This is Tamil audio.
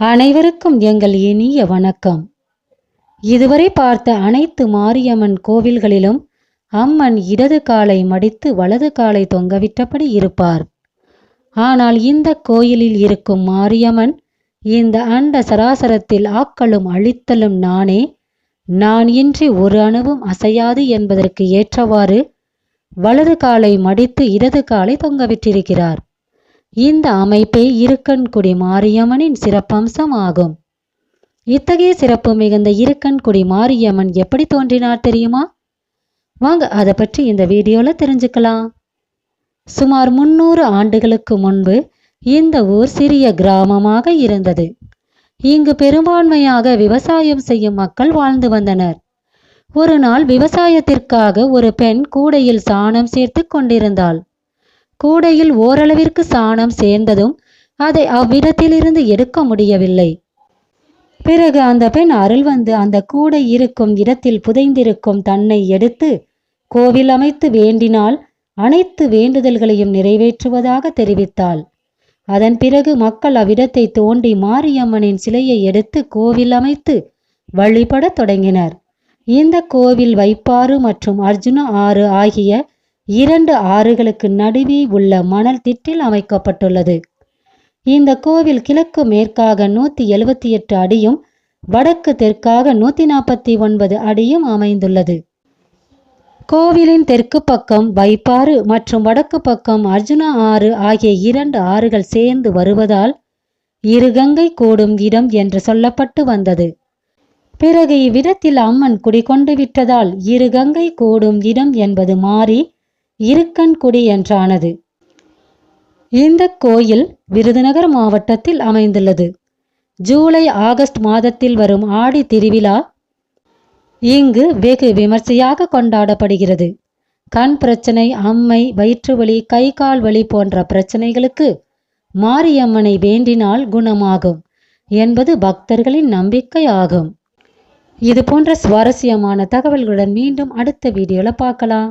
அனைவருக்கும் எங்கள் இனிய வணக்கம். இதுவரை பார்த்த அனைத்து மாரியம்மன் கோவில்களிலும் அம்மன் இடது காலை மடித்து வலது காலை தொங்கவிட்டபடி இருப்பார். ஆனால் இந்த கோயிலில் இருக்கும் மாரியம்மன் இந்த அண்ட சராசரத்தில் ஆக்களும் அழித்தலும் நானே நான் இன்றி ஒரு அணுவும் அசையாது என்பதற்கு ஏற்றவாறு வலது காலை மடித்து இடது காலை தொங்கவிட்டிருக்கிறார். இந்த அமைப்பே இருக்கன்குடி மாரியம்மனின் சிறப்பம்சம் ஆகும் இத்தகைய சிறப்பு மிகுந்த இருக்கன்குடி மாரியம்மன் எப்படி தோன்றினார் தெரியுமா? வாங்க அதை பற்றி இந்த வீடியோல தெரிஞ்சுக்கலாம். சுமார் முன்னூறு ஆண்டுகளுக்கு முன்பு இந்த ஊர் சிறிய கிராமமாக இருந்தது. இங்கு பெரும்பான்மையாக விவசாயம் செய்யும் மக்கள் வாழ்ந்து வந்தனர். ஒரு நாள் விவசாயத்திற்காக ஒரு பெண் கூடையில் சாணம் சேர்த்து கொண்டிருந்தாள். கூடையில் ஓரளவிற்கு சாணம் சேர்ந்ததும் அதை அவ்விடத்திலிருந்து எடுக்க முடியவில்லை. பிறகு அந்த பெண் அருள் வந்து அந்த கூடை இருக்கும் இடத்தில் புதைந்திருக்கும் தன்னை எடுத்து கோவில் அமைத்து வேண்டினால் அனைத்து வேண்டுதல்களையும் நிறைவேற்றுவதாக தெரிவித்தாள். அதன் பிறகு மக்கள் அவ்விடத்தை தோண்டி மாரியம்மனின் சிலையை எடுத்து கோவில் அமைத்து வழிபடத் தொடங்கினர். இந்த கோவில் வைப்பாறு மற்றும் அர்ஜுன ஆறு ஆகிய இரண்டு ஆறுகளுக்கு நடுவே உள்ள மணல் திட்டில் அமைக்கப்பட்டுள்ளது. இந்த கோவில் கிழக்கு மேற்காக நூத்தி எழுபத்தி எட்டு அடியும் வடக்கு தெற்காக நூத்தி நாற்பத்தி ஒன்பது அடியும் அமைந்துள்ளது. கோவிலின் தெற்கு பக்கம் வைப்பாறு மற்றும் வடக்கு பக்கம் அர்ஜுனா ஆறு ஆகிய இரண்டு ஆறுகள் சேர்ந்து வருவதால் இருகங்கை கூடும் இடம் என்று சொல்லப்பட்டு வந்தது. பிறகு இவ்விடத்தில் அம்மன் குடிகொண்டு விட்டதால் இருகங்கை கூடும் இடம் என்பது மாறி இருக்கன்குடி என்றானது. இந்த கோயில் விருதுநகர் மாவட்டத்தில் அமைந்துள்ளது. ஜூலை ஆகஸ்ட் மாதத்தில் வரும் ஆடி திருவிழா இங்கு வெகு விமர்சையாக கொண்டாடப்படுகிறது. கண் பிரச்சனை அம்மை வயிற்றுவலி கை கால் வலி போன்ற பிரச்சனைகளுக்கு மாரியம்மனை வேண்டினால் குணமாகும் என்பது பக்தர்களின் நம்பிக்கை ஆகும் இது போன்ற சுவாரஸ்யமான தகவல்களுடன் மீண்டும் அடுத்த வீடியோல பார்க்கலாம்.